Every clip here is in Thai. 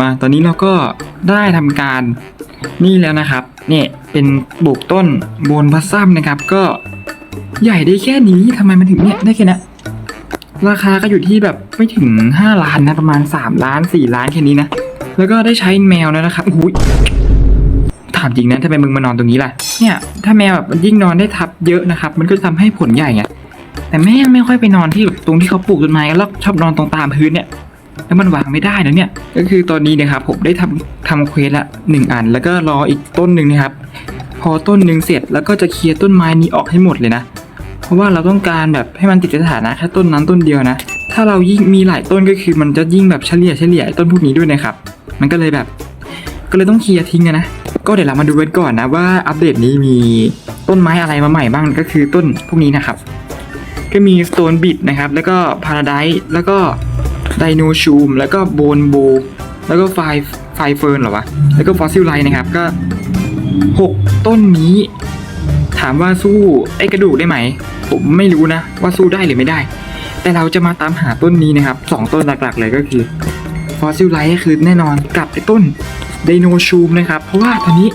มาตอนนี้เราก็ได้ทำการนี่แล้วนะครับเนี่ยเป็นปลูกต้นบนพัสซัมนะครับ ก็ใหญ่ได้แค่นี้ทำไมมันถึงเนี่ยได้แค่นี้ราคาก็อยู่ที่แบบไม่ถึง 5 ล้านนะประมาณ 3 ล้าน 4 ล้านแค่นี้นะ แล้วก็ได้ใช้แมวแล้วนะครับโอ้โหถามจริงนะทำไมมึงมานอนตรงนี้ล่ะเนี่ยถ้าแมวแบบยิ่งนอนได้ทับเยอะนะครับ มันก็จะทำให้ผลใหญ่ไงแต่แม่งไม่ค่อยไปนอนที่แบบตรงที่เขาปลูกต้นไม้กันแล้วชอบนอนตรงตามพื้นเนี่ย แล้วมันวางไม่ได้นะเนี่ย ก็คือตอนนี้นะครับผมได้ทำทำเควสละหนึ่งอัน แล้วก็รออีกต้นหนึ่งนะครับ พอต้นหนึ่งเสร็จแล้วก็จะเคลียร์ต้นไม้นี้ออกให้หมดเลยนะ เพราะว่าเราต้องการแบบให้มันติดสถานะแค่ต้นนั้นต้นเดียวนะ ถ้าเรายิ่งมีหลายต้นก็คือมันจะยิ่งแบบเฉลี่ยเฉลี่ยต้นพวกนี้ด้วยนะครับ มันก็เลยแบบ ก็เลยต้องเคลียร์ทิ้งนะ ก็เดี๋ยวเรามาดูกันก่อนนะว่าอัปเดตนี้มีต้นไม้อะไรมาใหม่บ้างก็คือต้นพวกนี้นะครับ ก็มี Stone b i t นะครับ แล้วก็ Paradise แล้วก็ Dino s h o o m แล้วก็ Bone b o w แล้วก็ Five Five Fern เหรอวะ แล้วก็ Fossil Light นะครับ ก็ 6 ต้นนี้ ถามว่าสู้ไอกระดูกได้ไหม ผมไม่รู้นะ ว่าสู้ได้หรือไม่ได้ แต่เราจะมาตามหาต้นนี้นะครับ 2 ต้นหลักๆเลยก็คือ Fossil Light ก็คือแน่นอนกับไอต้น Dino s h o o m นะครับ เพราะว่าตอนนี้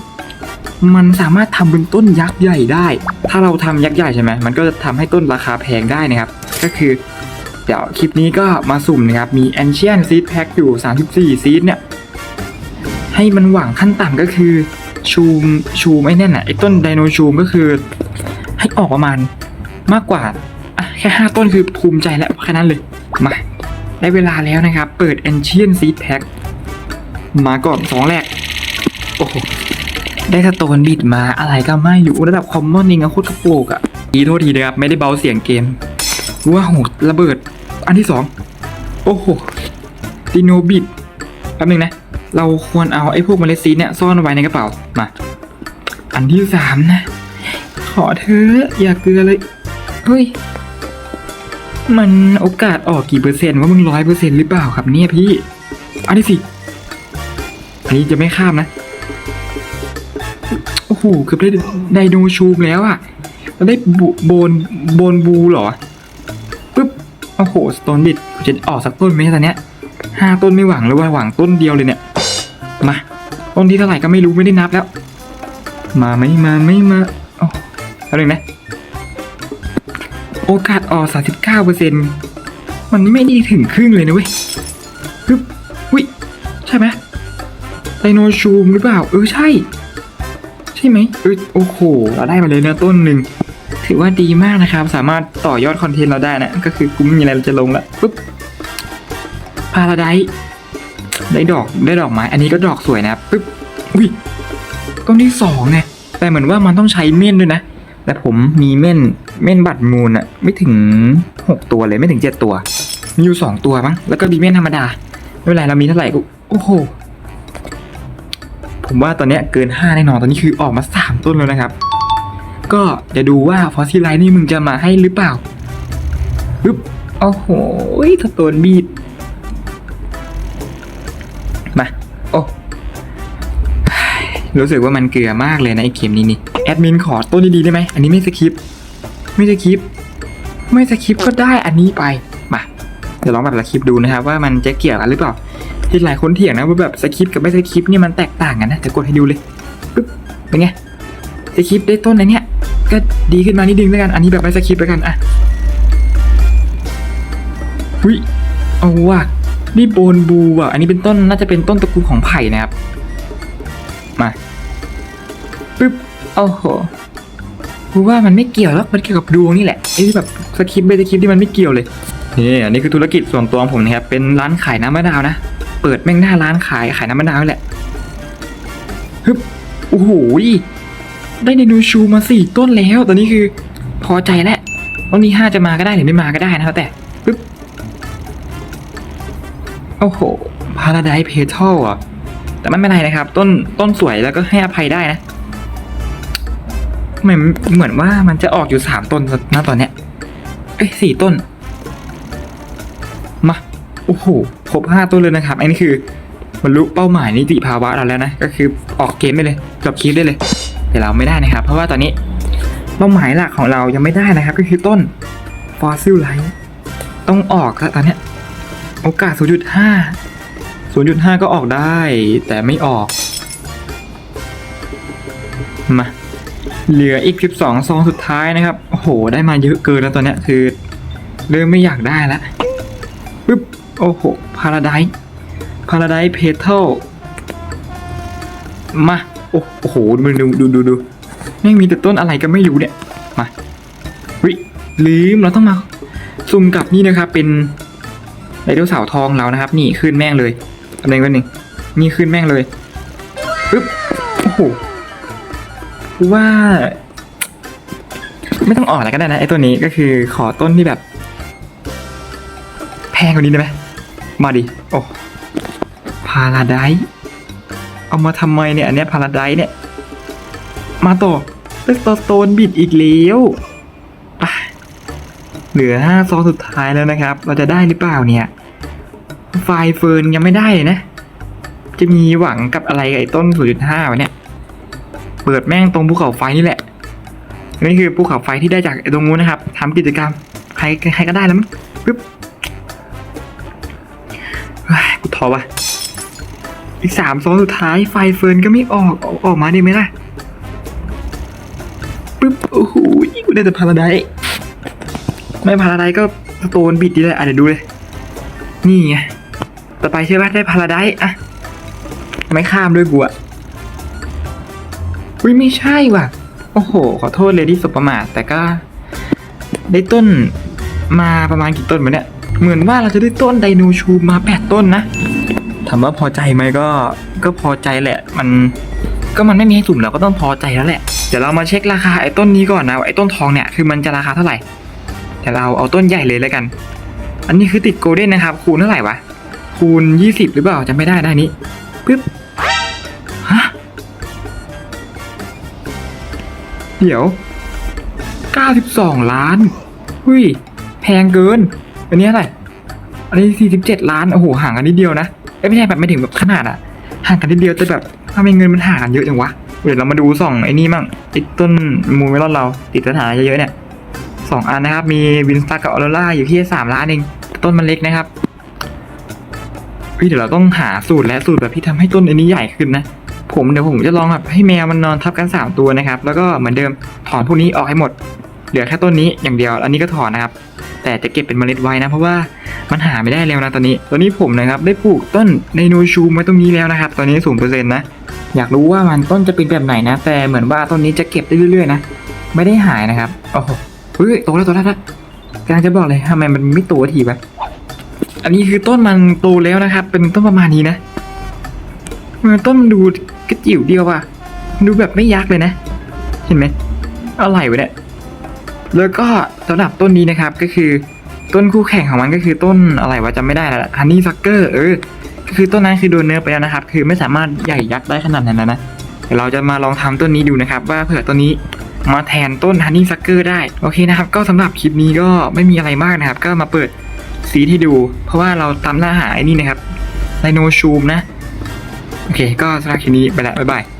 มันสามารถทำเป็นต้นยักษ์ใหญ่ได้ ถ้าเราทำยักษ์ใหญ่ใช่ไหม มันก็จะทำให้ต้นราคาแพงได้นะครับ ก็คือ เดี๋ยวคลิปนี้ก็มาสุ่มนะครับ มี Ancient Seed Pack อยู่ 34 ซีดเนี่ย ให้มันหวังขั้นต่ำก็คือ ชูม ชูมไอ้นั่นน่ะไอ้ต้นไดโนชูมก็คือ ให้ออกประมาณมากกว่าอะแค่ 5 ต้นคือภูมิใจแล้วแค่นั้นเลย มา ได้เวลาแล้วนะครับ เปิด Ancient Seed Pack มาก่อนสองแรก โอ้โห ได้สโตนบิดมาอะไรก็ไม่รู้ระดับคอมมอนเองอะโคตรกระโปกอะอีโทษทีนะครับ ไม่ได้เบาเสียงเกมว้าวระเบิด อันที่สองโอ้โหดิโนบิดแป๊บนึงนะ เราควรเอาไอ้พวกเมล็ดซีเนี่ยซ่อนไว้ในกระเป๋ามาอันที่สามนะ ขอเธออย่าเกลือเลยเฮ้ยมันโอกาสออกกี่เปอร์เซ็นต์ว่ามึงร้อยเปอร์เซ็นต์หรือเปล่าครับเนี่ยพี่ อันที่สี่อันนี้จะไม่ข้ามนะ โอ้โหเกือบได้ไดโนชูมแล้วอะแล้วได้โบนโบนบูหรอ โอ้โหสโตนบิดจะออกสักต้นไหมตอนเนี้ยห้าต้นไม่หวังเลยว่าหวังต้นเดียวเลยเนี่ย มา ต้นที่เท่าไหร่ก็ไม่รู้ไม่ได้นับแล้ว มาไม่มาไม่มาโอ้แล้วหนึ่งนะ โอกาสออกสามสิบเก้าเปอร์เซ็นมันไม่ได้ถึงครึ่งเลยนะเว้ยปึ๊บวิใช่ไหมไดโนชูมหรือเปล่า เออใช่ ใช่ไหมเออโอ้โห เราได้มาเลยนื้อต้นหนึ่ง ถือว่าดีมากนะครับ สามารถต่อยอดคอนเทนต์เราได้นะ ก็คือกูไม่มีอะไรเราจะลงละปุ๊บพาราไดได้ดอกได้ดอกไม้ อันนี้ก็ดอกสวยนะปุ๊บอุ้ยต้นที่สองไงแต่เหมือนว่ามันต้องใช้เม่นด้วยนะแต่ผมมีเม่นเม่นบัตรมูลอะไม่ถึงหกตัวเลยไม่ถึงเจ็ดตัว มีอยู่สองตัวมั้งแล้วก็มีเม่นธรรมดาไม่เป็นไรเรามีเท่าไหร่ก็โอ้โหผมว่าตอนนี้เกิน 5 แน่นอนตอนนี้คือออกมา 3 ต้นแล้วนะครับ ก็จะดูว่าฟอสซิลไลท์นี่มึงจะมาให้หรือเปล่าปึ๊บโอ้โหสโตนบีดมาโอ้รู้สึกว่ามันเกลือมากเลยนะไอเข็มนี้นี่แอดมินขอต้นดีๆได้ไหมอันนี้ไม่สคริปไม่สคริปไม่สคริปก็ได้อันนี้ไปมาเดี๋ยวลองแบบสคริปดูนะครับว่ามันจะเกี่ยวกันหรือเปล่าที่หลายคนเถียงนะว่าแบบสคริปกับไม่สคริปนี่มันแตกต่างกันนะจะกดให้ดูเลยปึ๊บเป็นไงสคริปได้ต้นอะเนี่ย ก็ดีขึ้นมานิดนึงแล้วกัน อันนี้แบบไม่สคริปต์แล้วกันอะหุยเอาว่ะนี่โบนบูอะ อันนี้เป็นต้นน่าจะเป็นต้นตระกูลของไผ่นะครับ มาปึ๊บโอ้โหกูว่ามันไม่เกี่ยวแล้วมันเกี่ยวกับดวงนี่แหละไอ้ที่แบบสคริปต์ไม่สคริปต์ที่มันไม่เกี่ยวเลยนี่อันนี้คือธุรกิจส่วนตัวของผมนะครับเป็นร้านขายน้ำมะนาวนะ เปิดแม่งหน้าร้านขายขายน้ำมะนาวนี่แหละฮึบโอ้โห ได้ไดโนชูมาสี่ต้นแล้ว ตอนนี้คือพอใจแล้ววันนี้ห้าจะมาก็ได้หรือไม่มาก็ได้นะครับแต่ปึ๊บโอ้โหพาราไดเพทอลอะ แต่ไม่เป็นไรนะครับ ต้นต้นสวยแล้วก็ให้อภัยได้นะเหมือนเหมือนว่ามันจะออกอยู่สามต้นนะตอนเนี้ยเอ้ยสี่ต้น มา โอ้โหครบห้าต้นเลยนะครับ อันนี้คือบรรลุเป้าหมายนิติภาวะเราแล้วนะ ก็คือออกเกมได้เลยจบคลิปได้เลย แต่เราไม่ได้นะครับ เพราะว่าตอนนี้เป้าหมายหลักของเรายังไม่ได้นะครับ ก็คือต้น Fossil Light ต้องออกแล้วตอนนี้โอกาส 0.5 0.5 ก็ออกได้ แต่ไม่ออก มาเหลืออีก 12 ซองสุดท้ายนะครับ โอ้โห ได้มาเยอะเกินแล้วตอนนี้คือ เริ่มไม่อยากได้แล้วปึ๊บ โอ้โห พาราไดพาราไดเพเทลมา โอ้โหดูดูดูดูดูแม่งมีแต่ต้นอะไรก็ไม่รู้เนี่ย มาวิลืมเราต้องมาซุ่มกับนี่นะครับ เป็นไดโนเสาร์ทองเรานะครับ นี่ขึ้นแม่งเลยอันหนึ่งอันหนึ่งนี่ขึ้นแม่งเลยปึ๊บโอ้โหว่าไม่ต้องออกอะไรก็ได้นะไอ้ตัวนี้ก็คือขอต้นที่แบบ แพงกว่านี้ได้ไหมมาดิ โอ้พาราได เอามาทำไมเนี่ยอันเนี้ยพาราไดเนี่ย มาต่อเลือกตัวโตนบิดอีกแล้วไปเหลือห้าซองสุดท้ายแล้วนะครับ เราจะได้หรือเปล่าเนี่ย ไฟเฟิร์นยังไม่ได้นะ จะมีหวังกับอะไรกับไอ้ต้น 0.5วะเนี่ย เปิดแม่งตรงภูเขาไฟนี่แหละ นี่คือภูเขาไฟที่ได้จากไอ้ตรงนู้นนะครับทำกิจกรรม ใครใครก็ได้แล้วมั้งปึ๊บเฮ้ยกูท้อวะ อีกสามซองสุดท้ายไฟเฟิร์นก็ไม่ออก ออกออกมาดีไหมล่ะปึ๊บโอ้โหกูได้แต่พาราไดซ์ไม่พาราไดซ์ก็โตนบิดดีเลยอะเดี๋ยวดูเลย นี่ไงต่อไปใช่ไหมได้พาราไดซ์อะไม่ข้ามด้วยกูอะอุ้ยไม่ใช่ว่ะ โอ้โห ขอโทษเลยที่สบประมาทแต่ก็ ได้ต้นมาประมาณกี่ต้นวะเนี่ย เหมือนว่าเราจะได้ต้นไดโนชูมาแปดต้นนะ ถามว่าพอใจไหมก็ก็พอใจแหละ มันก็มันไม่มีให้สุ่มเราก็ต้องพอใจแล้วแหละเดี๋ยวเรามาเช็คราคาไอ้ต้นนี้ก่อนนะไอ้ต้นทองเนี่ยคือมันจะราคาเท่าไหร่เดี๋ยวเราเอาต้นใหญ่เลยแล้วกัน อันนี้คือติดโกลเด้นนะครับ คูณเท่าไหร่วะคูณยี่สิบหรือเปล่าจำไม่ได้ได้นี้ปึ๊บฮะเดี๋ยว 92 ล้านหุ้ยแพงเกิน อันนี้อะไรอันนี้ 47 ล้าน โอ้โหห่างกันนิดเดียวนะ อ้ยไม่ใช่แบบไม่ถึงแบบขนาดอะห่างกันนิดเดียวแต่แบบทำไมเงินมันห่างกันเยอะจังวะเดี๋ยวเรามาดูสองไอ้นี่มั่งไอ้ต้นมูเมลอนเราติดสถานะเยอะๆเนี่ยสองอันนะครับ มีวินสตาร์กับออโรร่าอยู่ที่3ล้านเองต้นมันเล็กนะครับเฮ้ยเดี๋ยวเราต้องหาสูตรและสูตรแบบที่ทำให้ต้นอันนี้ใหญ่ขึ้นนะ ผมเดี๋ยวผมจะลองแบบให้แมวมันนอนทับกัน 3 ตัวนะครับ แล้วก็เหมือนเดิมถอนพวกนี้ออกให้หมด เหลือแค่ต้นนี้อย่างเดียว อันนี้ก็ถอนนะครับ แต่จะเก็บเป็นเมล็ดไว้นะ เพราะว่ามันหาไม่ได้แล้วนะตอนนี้ ตอนนี้ผมนะครับได้ปลูกต้นไดโนชูมไว้ตรงนี้แล้วนะครับ ตอนนี้ศูนเปอร์เซ็นต์นะ อยากรู้ว่ามันต้นจะเป็นแบบไหนนะ แต่เหมือนว่าต้นนี้จะเก็บได้เรื่อยๆนะ ไม่ได้หายนะครับ โอ้โหเฮ้ยโตแล้วโตแล้วนะกำลังจะบอกเลยทำไมมันไม่โตทีวะอันนี้คือต้นมันโตแล้วนะครับ เป็นต้นประมาณนี้นะมันต้นมันดูกระจิ๋วเดียวว่ะดูแบบไม่ยักษ์เลยนะ เห็นไหมอะไรวะเนี่ย แล้วก็สำหรับต้นนี้นะครับก็คือต้นคู่แข่งของมันก็คือต้นอะไรวะจำไม่ได้แล้วฮันนี่ซักเกอร์เออคือต้นนั้นคือโดนเนื้อไปแล้วนะครับ คือไม่สามารถใหญ่ยักษ์ได้ขนาดนั้นนะเดี๋ยวเราจะมาลองทำต้นนี้ดูนะครับ ว่าเผื่อต้นนี้มาแทนต้นฮันนี่ซักเกอร์ได้โอเคนะครับ ก็สำหรับคลิปนี้ก็ไม่มีอะไรมากนะครับ ก็มาเปิดซีดให้ดู เพราะว่าเราตามล่าหาไอ้นี่นะครับไดโนชูมนะ โอเค ก็สำหรับคลิปนี้ไปแล้วบ๊ายบาย